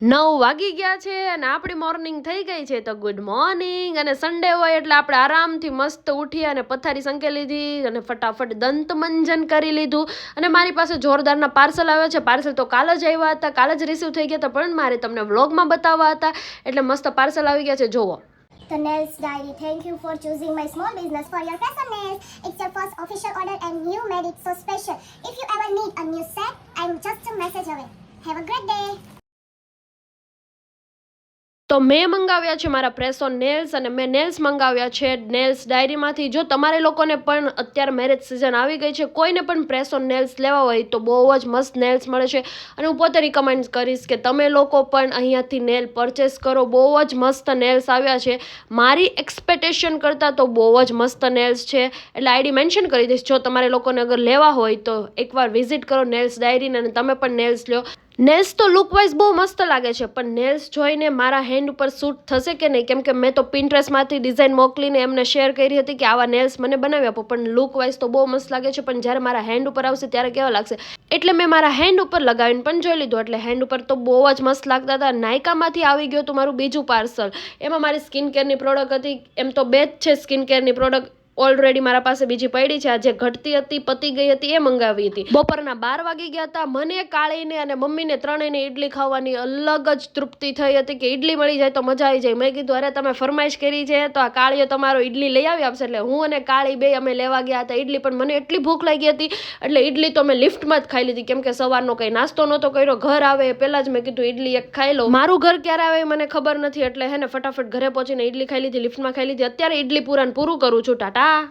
નવ વાગી ગયા છે અને આપણી મોર્નિંગ થઈ ગઈ છે તો ગુડ મોર્નિંગ અને સન્ડે હોય એટલે આપણે આરામથી મસ્ત ઉઠી અને પથારી સંકે લીધી અને ફટાફટ દંત મંજન કરી લીધું અને મારી પાસે જોરદારના પાર્સલ આવ્યા છે પાર્સલ તો કાલ જ આવ્યા હતા કાલ જ રિસીવ થઈ ગયા હતા પણ મારે તમને વ્લોગમાં બતાવવા હતા એટલે મસ્ત પાર્સલ આવી ગયા છે જોવો The Nails Diary. Thank you for choosing my small business for your custom nails. It's your first official order and you made it so special. If you ever need a new set, I'm just a message away. Have a great day. તો મેં મંગાવ્યા છે મારા press on nails અને મેં nails મંગાવ્યા છે nails ડાયરીમાંથી જો તમારે લોકોને પણ અત્યારે મેરેજ સિઝન આવી ગઈ છે, કોઈને પણ પ્રેસ ઓન નેલ્સ લેવા હોય તો બહુ જ મસ્ત નેલ્સ મળે છે. અને હું પોતે રિકમેન્ડ કરીશ કે તમે લોકો પણ અહીંયાથી નેલ પરચેસ કરો. બહુ જ મસ્ત નેલ્સ આવ્યા છે. મારી એક્સપેક્ટેશન કરતાં તો બહુ જ મસ્ત નેલ્સ છે. એટલે આઈડી મેન્શન કરી દઈશ. જો તમારે લોકોને અગર લેવા હોય તો એકવાર વિઝિટ કરો નેલ્સ ડાયરીને અને તમે પણ નેલ્સ લ્યો. નેલ્સ તો લુકવાઇઝ બહુ મસ્ત લાગે છે, પણ નેલ્સ જોઈને મારા હેન્ડ ઉપર સૂટ થશે કે નહીં? કેમ કે મેં તો પિન્ટરેસ્ટમાંથી ડિઝાઇન મોકલીને એમને શેર કરી હતી કે આવા નેલ્સ મને બનાવી આપો, પણ લુકવાઇઝ તો બહુ મસ્ત લાગે છે, પણ જ્યારે મારા હેન્ડ ઉપર આવશે ત્યારે કેવા લાગશે? એટલે મેં મારા હેન્ડ ઉપર લગાવીને પણ જોઈ લીધું, એટલે હેન્ડ ઉપર તો બહુ જ મસ્ત લાગતા હતા. નાયકામાંથી આવી ગયું તો મારું બીજું પાર્સલ એમાં મારી સ્કિન કેરની પ્રોડક્ટ હતી, એમ તો બે જ છે સ્કિન કેરની પ્રોડક્ટ ઓલરેડી મારા પાસે બીજી પડી છે. આ જે ઘટતી હતી, પતી ગઈ હતી, એ મંગાવી હતી. બપોરના બાર વાગી ગયા હતા. મને કાળીને અને મમ્મીને ત્રણેયને ઇડલી ખાવાની અલગ જ તૃપ્તિ થઈ હતી કે ઇડલી મળી જાય તો મજા આવી જાય. મેં કીધું, અરે, તમે ફરમાઈશ કરી છે તો આ કાળીઓ તમારો ઇડલી લઈ આવી આપશે. એટલે હું અને કાળી બે અમે લેવા ગયા હતા ઇડલી પણ મને એટલી ભૂખ લાગી હતી. એટલે ઇડલી તો મેં લિફ્ટમાં જ ખાઈ લીધી. કેમ કે સવારનો કંઈ નાસ્તો નહોતો કર્યો. ઘર આવે એ પહેલાં જ મેં કીધું ઇડલી એક ખાઈ લઉં. મારું ઘર ક્યારે આવે મને ખબર નથી. એટલે હે ને, ફટાફટ ઘરે પહોંચીને ઇડલી ખાઈ લીધી, લિફ્ટમાં ખાઈ લીધી. અત્યારે ઇડલી પૂરાને પૂરું કરું છું. ટાટા. tá?